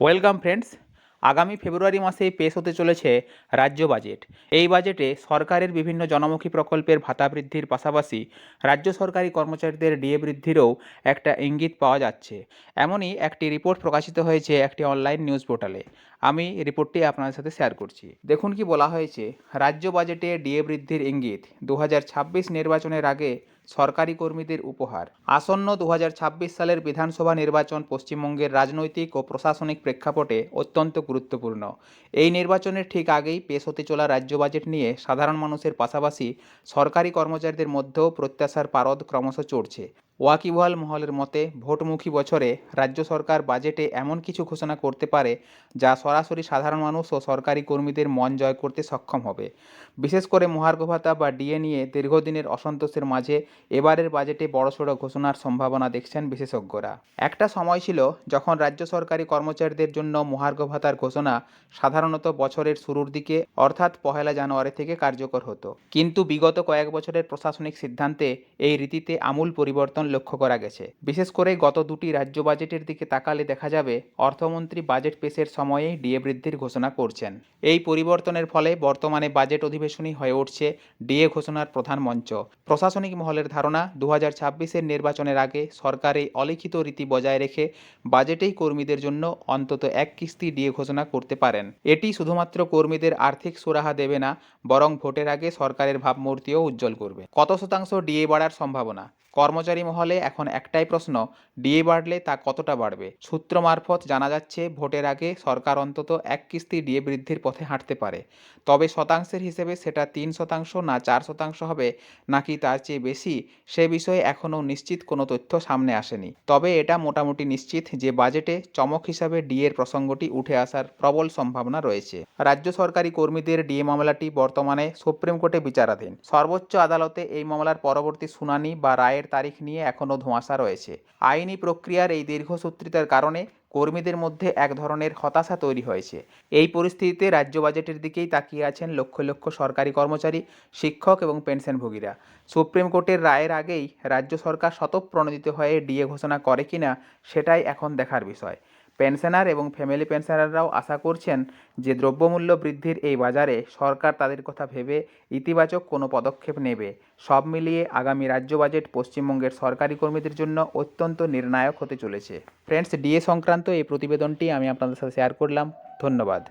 Welcome friends, আগামী ফেব্রুয়ারি মাসে পেশ হতে চলেছে রাজ্য বাজেট। এই বাজেটে সরকারের বিভিন্ন জনমুখী প্রকল্পের ভাতা বৃদ্ধির পাশাপাশি রাজ্য সরকারি কর্মচারীদের ডিএ বৃদ্ধিরও একটা ইঙ্গিত পাওয়া যাচ্ছে। এমনই একটি রিপোর্ট প্রকাশিত হয়েছে একটি অনলাইন নিউজ পোর্টালে। আমি রিপোর্টটি আপনাদের সাথে শেয়ার করছি। দেখুন কি বলা হয়েছে, রাজ্য বাজেটে ডিএ বৃদ্ধির ইঙ্গিত, দু হাজার ছাব্বিশ নির্বাচনের আগে সরকারি কর্মীদের উপহার। আসন্ন দু হাজার ছাব্বিশ সালের বিধানসভা নির্বাচন পশ্চিমবঙ্গের রাজনৈতিক ও প্রশাসনিক প্রেক্ষাপটে অত্যন্ত গুরুত্বপূর্ণ। এই নির্বাচনের ঠিক আগেই পেশ হতে চলা রাজ্য বাজেট নিয়ে সাধারণ মানুষের পাশাপাশি সরকারি কর্মচারীদের মধ্যেও প্রত্যাশার পারদ ক্রমশ চড়ছে। ওয়াকিবহাল মহলের মতে, ভোটমুখী বছরে রাজ্য সরকার বাজেটে এমন কিছু ঘোষণা করতে পারে যা সরাসরি সাধারণ মানুষ ও সরকারি কর্মীদের মন জয় করতে সক্ষম হবে। বিশেষ করে মহার্ঘ ভাতা বা ডিএ নিয়ে দীর্ঘদিনের অসন্তোষের মাঝে এবারের বাজেটে বড়সড় ঘোষণার সম্ভাবনা দেখছেন বিশেষজ্ঞরা। একটা সময় ছিল যখন রাজ্য সরকারি কর্মচারীদের জন্য মহার্ঘ ভাতার ঘোষণা সাধারণত বছরের শুরুর দিকে, অর্থাৎ পহেলা জানুয়ারি থেকে কার্যকর হতো। কিন্তু বিগত কয়েক বছরের প্রশাসনিক সিদ্ধান্তে এই রীতিতে আমূল পরিবর্তন লক্ষ্য করা গেছে। বিশেষ করে গত দুটি রাজ্য বাজেটের দিকে তাকালে দেখা যাবে, অর্থমন্ত্রী বাজেট পেশের সময়েই ডিএ বৃদ্ধির ঘোষণা করছেন। এই পরিবর্তনের ফলে বর্তমানে বাজেট অধিবেশনই হয়ে উঠছে ডিএ ঘোষণার প্রধান মঞ্চ। প্রশাসনিক মহলের ধারণা দু হাজার নির্বাচনের আগে সরকার এই অলিখিত রীতি বজায় রেখে বাজেটেই কর্মীদের জন্য অন্তত এক কিস্তি ডিএ ঘোষণা করতে পারেন। এটি শুধুমাত্র কর্মীদের আর্থিক সুরাহা দেবে না, বরং ভোটের আগে সরকারের ভাবমূর্তিও উজ্জ্বল করবে। কত শতাংশ ডিএ বাড়ার সম্ভাবনা? কর্মচারী মহলে এখন একটাই প্রশ্ন, ডিএ বাড়লে তা কতটা বাড়বে? সূত্র মারফত জানা যাচ্ছে, ভোটের আগে সরকার অন্তত এক কিস্তি ডিএ বৃদ্ধির পথে হাঁটতে পারে। তবে শতাংশের হিসেবে সেটা তিন শতাংশ না চার শতাংশ হবে নাকি তার চেয়ে বেশি, সে বিষয়ে এখনও নিশ্চিত কোনো তথ্য সামনে আসেনি। তবে এটা মোটামুটি নিশ্চিত যে বাজেটে চমক হিসাবে ডিএর প্রসঙ্গটি উঠে আসার প্রবল সম্ভাবনা রয়েছে। রাজ্য সরকারি কর্মীদের ডিএ মামলাটি বর্তমানে সুপ্রিম কোর্টে বিচারাধীন। সর্বোচ্চ আদালতে এই মামলার পরবর্তী শুনানি বা রায়ের তারিখ নিয়ে এখনও ধোঁয়াশা রয়েছে। আইনি প্রক্রিয়ার এই দীর্ঘসূত্রিতার কারণে কর্মীদের মধ্যে এক ধরনের হতাশা তৈরি হয়েছে। এই পরিস্থিতিতে রাজ্য বাজেটের দিকেই তাকিয়ে আছেন লক্ষ লক্ষ সরকারি কর্মচারী, শিক্ষক এবং পেনশনভোগীরা। সুপ্রিম কোর্টের রায়ের আগেই রাজ্য সরকার স্বতঃপ্রণোদিত হয়ে ডিএ ঘোষণা করে কিনা সেটাই এখন দেখার বিষয়। পেনশনার এবং ফ্যামিলি পেনশনাররাও আশা করছেন যে দ্রব্যমূল্য বৃদ্ধির এই বাজারে সরকার তাদের কথা ভেবে ইতিবাচক কোনো পদক্ষেপ নেবে। সব মিলিয়ে আগামী রাজ্য বাজেট পশ্চিমবঙ্গের সরকারি কর্মীদের জন্য অত্যন্ত নির্ণায়ক হতে চলেছে। ফ্রেন্ডস, ডিএ সংক্রান্ত এই প্রতিবেদনটি আমি আপনাদের সাথে শেয়ার করলাম। ধন্যবাদ।